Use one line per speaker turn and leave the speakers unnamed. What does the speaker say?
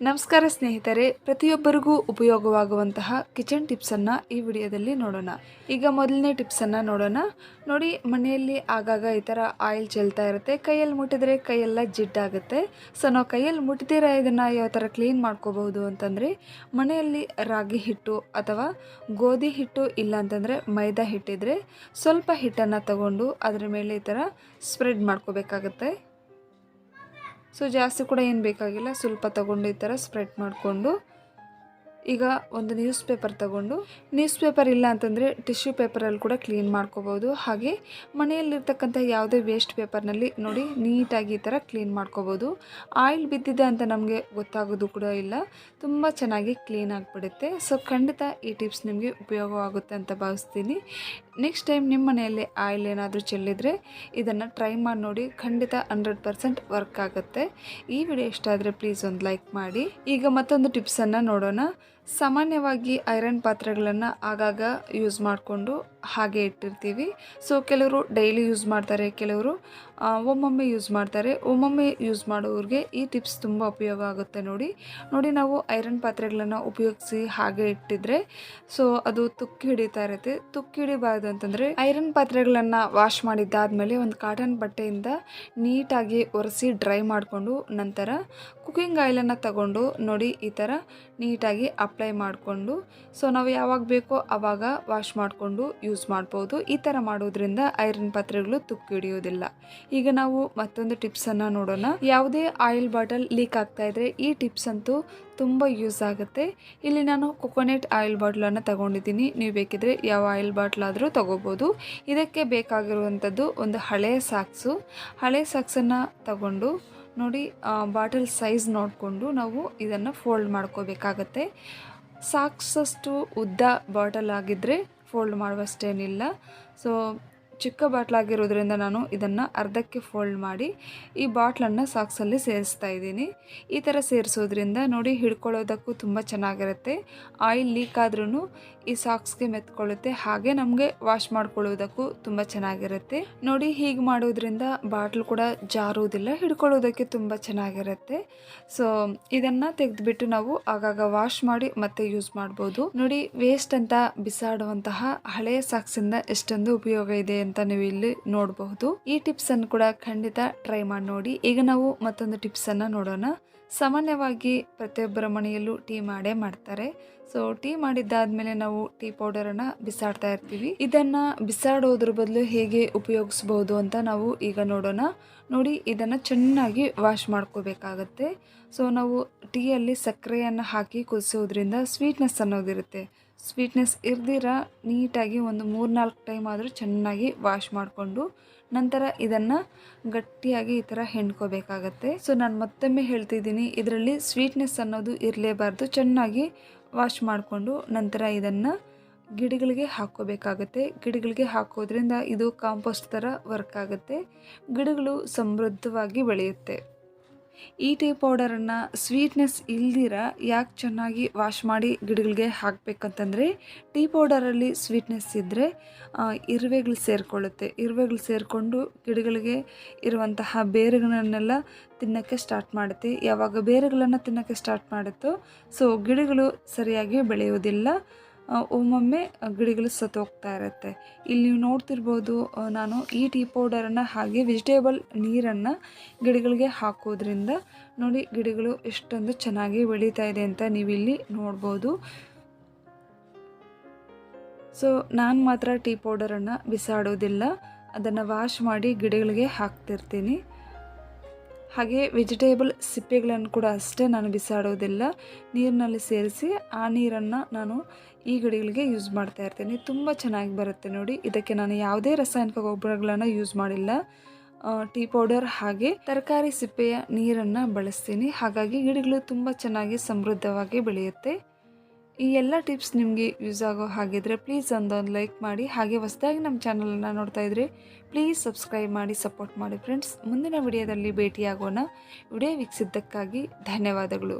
ನಮಸ್ಕಾರ ಸ್ನೇಹಿತರೆ, ಪ್ರತಿಯೊಬ್ಬರಿಗೂ ಉಪಯೋಗವಾಗುವಂತಹ ಕಿಚನ್ ಟಿಪ್ಸನ್ನು ಈ ವಿಡಿಯೋದಲ್ಲಿ ನೋಡೋಣ. ಈಗ ಮೊದಲನೇ ಟಿಪ್ಸನ್ನು ನೋಡೋಣ. ನೋಡಿ, ಮನೆಯಲ್ಲಿ ಆಗಾಗ ಈ ಥರ ಆಯಿಲ್ ಚೆಲ್ತಾ ಇರುತ್ತೆ. ಕೈಯಲ್ಲಿ ಮುಟ್ಟಿದರೆ ಕೈಯೆಲ್ಲ ಜಿಡ್ಡಾಗುತ್ತೆ ಸೊ, ನಾವು ಕೈಯಲ್ಲಿ ಮುಟ್ಟದಿರ ಇದನ್ನು ಯಾವ ಥರ ಕ್ಲೀನ್ ಮಾಡ್ಕೋಬಹುದು ಅಂತಂದರೆ, ಮನೆಯಲ್ಲಿ ರಾಗಿ ಹಿಟ್ಟು ಅಥವಾ ಗೋಧಿ ಹಿಟ್ಟು ಇಲ್ಲ ಅಂತಂದರೆ ಮೈದಾ ಹಿಟ್ಟಿದ್ರೆ ಸ್ವಲ್ಪ ಹಿಟ್ಟನ್ನು ತಗೊಂಡು ಅದರ ಮೇಲೆ ಈ ಥರ ಸ್ಪ್ರೆಡ್ ಮಾಡ್ಕೋಬೇಕಾಗತ್ತೆ. ಸೊ ಜಾಸ್ತಿ ಕೂಡ ಏನು ಬೇಕಾಗಿಲ್ಲ. ಸ್ವಲ್ಪ ತಗೊಂಡು ಈ ಥರ ಸ್ಪ್ರೆಡ್ ಮಾಡಿಕೊಂಡು ಈಗ ಒಂದು ನ್ಯೂಸ್ ಪೇಪರ್ ತಗೊಂಡು ನ್ಯೂಸ್ ಪೇಪರ್ ಇಲ್ಲ ಅಂತಂದರೆ ಟಿಶ್ಯೂ ಪೇಪರಲ್ಲಿ ಕೂಡ ಕ್ಲೀನ್ ಮಾಡ್ಕೋಬೋದು. ಹಾಗೆ ಮನೆಯಲ್ಲಿರ್ತಕ್ಕಂಥ ಯಾವುದೇ ವೇಸ್ಟ್ ಪೇಪರ್ನಲ್ಲಿ ನೋಡಿ ನೀಟಾಗಿ ಈ ಥರ ಕ್ಲೀನ್ ಮಾಡ್ಕೋಬೋದು. ಆಯಿಲ್ ಬಿದ್ದಿದೆ ಅಂತ ನಮಗೆ ಗೊತ್ತಾಗೋದು ಕೂಡ ಇಲ್ಲ. ತುಂಬ ಚೆನ್ನಾಗಿ ಕ್ಲೀನ್ ಆಗಿಬಿಡುತ್ತೆ. ಸೊ ಖಂಡಿತ ಈ ಟಿಪ್ಸ್ ನಿಮಗೆ ಉಪಯೋಗವಾಗುತ್ತೆ ಅಂತ ಭಾವಿಸ್ತೀನಿ. ನೆಕ್ಸ್ಟ್ ಟೈಮ್ ನಿಮ್ಮ ಮನೆಯಲ್ಲಿ ಆಯಿಲ್ ಏನಾದರೂ ಚೆಲ್ಲಿದರೆ ಇದನ್ನು ಟ್ರೈ ಮಾಡಿ ನೋಡಿ ಖಂಡಿತ ಹಂಡ್ರೆಡ್ ಪರ್ಸೆಂಟ್ ವರ್ಕ್ ಆಗುತ್ತೆ. ಈ ವಿಡಿಯೋ ಇಷ್ಟ ಆದರೆ ಪ್ಲೀಸ್ ಒಂದು ಲೈಕ್ ಮಾಡಿ. ಈಗ ಮತ್ತೊಂದು ಟಿಪ್ಸನ್ನು ನೋಡೋಣ. ಸಾಮಾನ್ಯವಾಗಿ ಐರನ್ ಪಾತ್ರೆಗಳನ್ನು ಆಗಾಗ ಯೂಸ್ ಮಾಡಿಕೊಂಡು ಹಾಗೆ ಇಟ್ಟಿರ್ತೀವಿ. ಸೊ ಕೆಲವರು ಡೈಲಿ ಯೂಸ್ ಮಾಡ್ತಾರೆ, ಕೆಲವರು ಒಮ್ಮೊಮ್ಮೆ ಯೂಸ್ ಮಾಡ್ತಾರೆ. ಒಮ್ಮೊಮ್ಮೆ ಯೂಸ್ ಮಾಡೋರಿಗೆ ಈ ಟಿಪ್ಸ್ ತುಂಬ ಉಪಯೋಗ ಆಗುತ್ತೆ ನೋಡಿ. ನೋಡಿ ನಾವು ಐರನ್ ಪಾತ್ರೆಗಳನ್ನು ಉಪಯೋಗಿಸಿ ಹಾಗೆ ಇಟ್ಟಿದ್ರೆ ಸೊ ಅದು ತುಕ್ಕಿ ಹಿಡಿತಾ ಇರುತ್ತೆ. ತುಕ್ಕಿ ಹಿಡಿಬಾರ್ದು ಅಂತಂದರೆ ಐರನ್ ಪಾತ್ರೆಗಳನ್ನು ವಾಶ್ ಮಾಡಿದ್ದಾದಮೇಲೆ ಒಂದು ಕಾಟನ್ ಬಟ್ಟೆಯಿಂದ ನೀಟಾಗಿ ಒರೆಸಿ ಡ್ರೈ ಮಾಡಿಕೊಂಡು ನಂತರ ಕುಕ್ಕಿಂಗ್ ಆಯಿಲನ್ನು ತಗೊಂಡು ನೋಡಿ ಈ ಥರ ನೀಟಾಗಿ ಅಪ್ಲೈ ಮಾಡಿಕೊಂಡು ಸೊ ನಾವು ಯಾವಾಗ ಬೇಕೋ ಆವಾಗ ವಾಶ್ ಮಾಡಿಕೊಂಡು ಯೂಸ್ ಮಾಡ್ಬೋದು. ಈ ಥರ ಮಾಡೋದ್ರಿಂದ ಐರನ್ ಪಾತ್ರೆಗಳು ತುಕ್ಕಿ ಹಿಡಿಯೋದಿಲ್ಲ ಈಗ ನಾವು ಮತ್ತೊಂದು ಟಿಪ್ಸನ್ನು ನೋಡೋಣ. ಯಾವುದೇ ಆಯಿಲ್ ಬಾಟಲ್ ಲೀಕ್ ಆಗ್ತಾ ಇದ್ರೆ ಈ ಟಿಪ್ಸ್ ಅಂತೂ ತುಂಬ ಯೂಸ್ ಆಗುತ್ತೆ. ಇಲ್ಲಿ ನಾನು ಕೊಕೊನೆಟ್ ಆಯಿಲ್ ಬಾಟ್ಲನ್ನು ತಗೊಂಡಿದ್ದೀನಿ. ನೀವು ಬೇಕಿದ್ರೆ ಯಾವ ಆಯಿಲ್ ಬಾಟ್ಲಾದರೂ ತಗೋಬೋದು. ಇದಕ್ಕೆ ಬೇಕಾಗಿರುವಂಥದ್ದು ಒಂದು ಹಳೆಯ ಸಾಕ್ಸು ಹಳೆಯ ಸಾಕ್ಸನ್ನು ತಗೊಂಡು ನೋಡಿ ಬಾಟಲ್ ಸೈಜ್ ನೋಡಿಕೊಂಡು ನಾವು ಇದನ್ನು ಫೋಲ್ಡ್ ಮಾಡ್ಕೋಬೇಕಾಗತ್ತೆ. ಸಾಕ್ಸಷ್ಟು ಉದ್ದ ಬಾಟಲ್ ಆಗಿದ್ದರೆ ಫೋಲ್ಡ್ ಮಾಡುವಷ್ಟೇನಿಲ್ಲ. ಸೊ ಚಿಕ್ಕ ಬಾಟ್ಲಾಗಿರೋದ್ರಿಂದ ನಾನು ಇದನ್ನು ಅರ್ಧಕ್ಕೆ ಫೋಲ್ಡ್ ಮಾಡಿ ಈ ಬಾಟ್ಲನ್ನು ಸಾಕ್ಸಲ್ಲಿ ಸೇರಿಸ್ತಾ ಇದ್ದೀನಿ. ಈ ಥರ ಸೇರಿಸೋದ್ರಿಂದ ನೋಡಿ ಹಿಡ್ಕೊಳ್ಳೋದಕ್ಕೂ ತುಂಬ ಚೆನ್ನಾಗಿರುತ್ತೆ. ಆಯಿಲ್ ಲೀಕ್ ಆದ್ರೂ ಈ ಸಾಕ್ಸ್ಗೆ ಮೆತ್ಕೊಳ್ಳುತ್ತೆ. ಹಾಗೆ ನಮಗೆ ವಾಶ್ ಮಾಡ್ಕೊಳ್ಳೋದಕ್ಕೂ ತುಂಬ ಚೆನ್ನಾಗಿರುತ್ತೆ. ನೋಡಿ ಹೀಗೆ ಮಾಡೋದ್ರಿಂದ ಬಾಟ್ಲ್ ಕೂಡ ಜಾರುವುದಿಲ್ಲ ಹಿಡ್ಕೊಳ್ಳೋದಕ್ಕೆ ತುಂಬ ಚೆನ್ನಾಗಿರುತ್ತೆ. ಸೊ ಇದನ್ನು ತೆಗೆದುಬಿಟ್ಟು ನಾವು ಆಗಾಗ ವಾಶ್ ಮಾಡಿ ಮತ್ತೆ ಯೂಸ್ ಮಾಡ್ಬೋದು. ನೋಡಿ ವೇಸ್ಟ್ ಅಂತ ಬಿಸಾಡುವಂತಹ ಹಳೆಯ ಸಾಕ್ಸಿಂದ ಎಷ್ಟೊಂದು ಉಪಯೋಗ ಇದೆ ಅಂತ ನೀವು ಇಲ್ಲಿ ನೋಡಬಹುದು. ಈ ಟಿಪ್ಸ್ ಅನ್ನು ಕೂಡ ಖಂಡಿತ ಟ್ರೈ ಮಾಡಿ ನೋಡಿ. ಈಗ ನಾವು ಮತ್ತೊಂದು ಟಿಪ್ಸ್ ಅನ್ನ ನೋಡೋಣ. ಸಾಮಾನ್ಯವಾಗಿ ಪ್ರತಿಯೊಬ್ಬರ ಮನೆಯಲ್ಲೂ ಟೀ ಮಾಡೇ ಮಾಡ್ತಾರೆ. ಸೊ ಟೀ ಮಾಡಿದ್ದಾದ್ಮೇಲೆ ನಾವು ಟೀ ಪೌಡರನ್ನು ಬಿಸಾಡ್ತಾ ಇರ್ತೀವಿ. ಇದನ್ನು ಬಿಸಾಡೋದ್ರ ಬದಲು ಹೇಗೆ ಉಪಯೋಗಿಸಬಹುದು ಅಂತ ನಾವು ಈಗ ನೋಡೋಣ. ನೋಡಿ, ಇದನ್ನು ಚೆನ್ನಾಗಿ ವಾಶ್ ಮಾಡ್ಕೋಬೇಕಾಗತ್ತೆ. ಸೊ, ನಾವು ಟೀಯಲ್ಲಿ ಸಕ್ಕರೆಯನ್ನು ಹಾಕಿ ಕುದಿಸೋದ್ರಿಂದ ಸ್ವೀಟ್ನೆಸ್ ಅನ್ನೋದಿರುತ್ತೆ ಸ್ವೀಟ್ನೆಸ್ ಇರ್ದಿರ ನೀಟಾಗಿ ಒಂದು ಮೂರು ನಾಲ್ಕು ಟೈಮ್ ಆದರೂ ಚೆನ್ನಾಗಿ ವಾಶ್ ಮಾಡಿಕೊಂಡು ನಂತರ ಇದನ್ನು ಗಟ್ಟಿಯಾಗಿ ಈ ಥರ ಹೆಣ್ಕೋಬೇಕಾಗತ್ತೆ. ಸೊ, ನಾನು ಮತ್ತೊಮ್ಮೆ ಹೇಳ್ತಿದ್ದೀನಿ, ಇದರಲ್ಲಿ ಸ್ವೀಟ್ನೆಸ್ ಅನ್ನೋದು ಇರಲೇಬಾರ್ದು. ಚೆನ್ನಾಗಿ ವಾಶ್ ಮಾಡಿಕೊಂಡು ನಂತರ ಇದನ್ನು ಗಿಡಗಳಿಗೆ ಹಾಕೋಬೇಕಾಗತ್ತೆ ಗಿಡಗಳಿಗೆ ಹಾಕೋದ್ರಿಂದ ಇದು ಕಾಂಪೋಸ್ಟ್ ಥರ ವರ್ಕ್ ಆಗುತ್ತೆ. ಗಿಡಗಳು ಸಮೃದ್ಧವಾಗಿ ಬೆಳೆಯುತ್ತೆ. ಈ ಟೀ ಪೌಡರನ್ನು ಸ್ವೀಟ್ನೆಸ್ ಇಲ್ದಿರ ಯಾಕೆ ಚೆನ್ನಾಗಿ ವಾಶ್ ಮಾಡಿ ಗಿಡಗಳಿಗೆ ಹಾಕಬೇಕಂತಂದರೆ ಟೀ ಪೌಡರಲ್ಲಿ ಸ್ವೀಟ್ನೆಸ್ ಇದ್ದರೆ ಇರುವೆಗಳು ಸೇರಿಕೊಳ್ಳುತ್ತೆ. ಇರುವೆಗಳು ಸೇರಿಕೊಂಡು ಗಿಡಗಳಿಗೆ ಇರುವಂತಹ ಬೇರುಗಳನ್ನೆಲ್ಲ ತಿನ್ನೋಕ್ಕೆ ಸ್ಟಾರ್ಟ್ ಮಾಡುತ್ತೆ. ಯಾವಾಗ ಬೇರುಗಳನ್ನು ತಿನ್ನೋಕ್ಕೆ ಸ್ಟಾರ್ಟ್ ಮಾಡುತ್ತೋ ಸೊ ಗಿಡಗಳು ಸರಿಯಾಗಿ ಬೆಳೆಯೋದಿಲ್ಲ ಆ, ಒಮ್ಮೊಮ್ಮೆ ಗಿಡಗಳು ಸತ್ತೋಗ್ತಾ ಇರುತ್ತೆ. ಇಲ್ಲಿ ನೀವು ನೋಡ್ತಿರ್ಬೋದು ನಾನು ಈ ಟೀ ಪೌಡರನ್ನು ಹಾಗೆ ವೆಜಿಟೇಬಲ್ ನೀರನ್ನು ಗಿಡಗಳಿಗೆ ಹಾಕೋದ್ರಿಂದ ನೋಡಿ ಗಿಡಗಳು ಎಷ್ಟೊಂದು ಚೆನ್ನಾಗಿ ಬೆಳೀತಾ ಇದೆ ಅಂತ ನೀವಿಲ್ಲಿ ನೋಡ್ಬೋದು. ಸೊ ನಾನು ಮಾತ್ರ ಟೀ ಪೌಡರನ್ನು ಬಿಸಾಡೋದಿಲ್ಲ. ಅದನ್ನು ವಾಶ್ ಮಾಡಿ ಗಿಡಗಳಿಗೆ ಹಾಕ್ತಿರ್ತೀನಿ. ಹಾಗೆ ವೆಜಿಟೇಬಲ್ ಸಿಪ್ಪೆಗಳನ್ನು ಕೂಡ ಅಷ್ಟೇ ನಾನು ಬಿಸಾಡೋದಿಲ್ಲ. ನೀರಿನಲ್ಲಿ ಸೇರಿಸಿ ಆ ನೀರನ್ನು ನಾನು ಈ ಗಿಡಗಳಿಗೆ ಯೂಸ್ ಮಾಡ್ತಾ ಇರ್ತೀನಿ. ತುಂಬ ಚೆನ್ನಾಗಿ ಬರುತ್ತೆ ನೋಡಿ. ಇದಕ್ಕೆ ನಾನು ಯಾವುದೇ ರಾಸಾಯನಿಕ ಗೊಬ್ಬರಗಳನ್ನು ಯೂಸ್ ಮಾಡಿಲ್ಲ. ಟೀ ಪೌಡರ್ ಹಾಗೆ ತರಕಾರಿ ಸಿಪ್ಪೆಯ ನೀರನ್ನು ಬಳಸ್ತೀನಿ. ಹಾಗಾಗಿ ಗಿಡಗಳು ತುಂಬ ಚೆನ್ನಾಗಿ ಸಮೃದ್ಧವಾಗಿ ಬೆಳೆಯುತ್ತೆ. ಈ ಎಲ್ಲ ಟಿಪ್ಸ್ ನಿಮಗೆ ಯೂಸ್ ಆಗೋ ಹಾಗಿದ್ರೆ ಪ್ಲೀಸ್ ಒಂದೊಂದು ಲೈಕ್ ಮಾಡಿ. ಹಾಗೆ ಹೊಸದಾಗಿ ನಮ್ಮ ಚಾನಲನ್ನು ನೋಡ್ತಾ ಇದ್ರೆ ಪ್ಲೀಸ್ ಸಬ್ಸ್ಕ್ರೈಬ್ ಮಾಡಿ, ಸಪೋರ್ಟ್ ಮಾಡಿ ಫ್ರೆಂಡ್ಸ್. ಮುಂದಿನ ವಿಡಿಯೋದಲ್ಲಿ ಭೇಟಿಯಾಗೋಣ. ವಿಡಿಯೋ ವೀಕ್ಷಿಸಿದ್ದಕ್ಕಾಗಿ ಧನ್ಯವಾದಗಳು.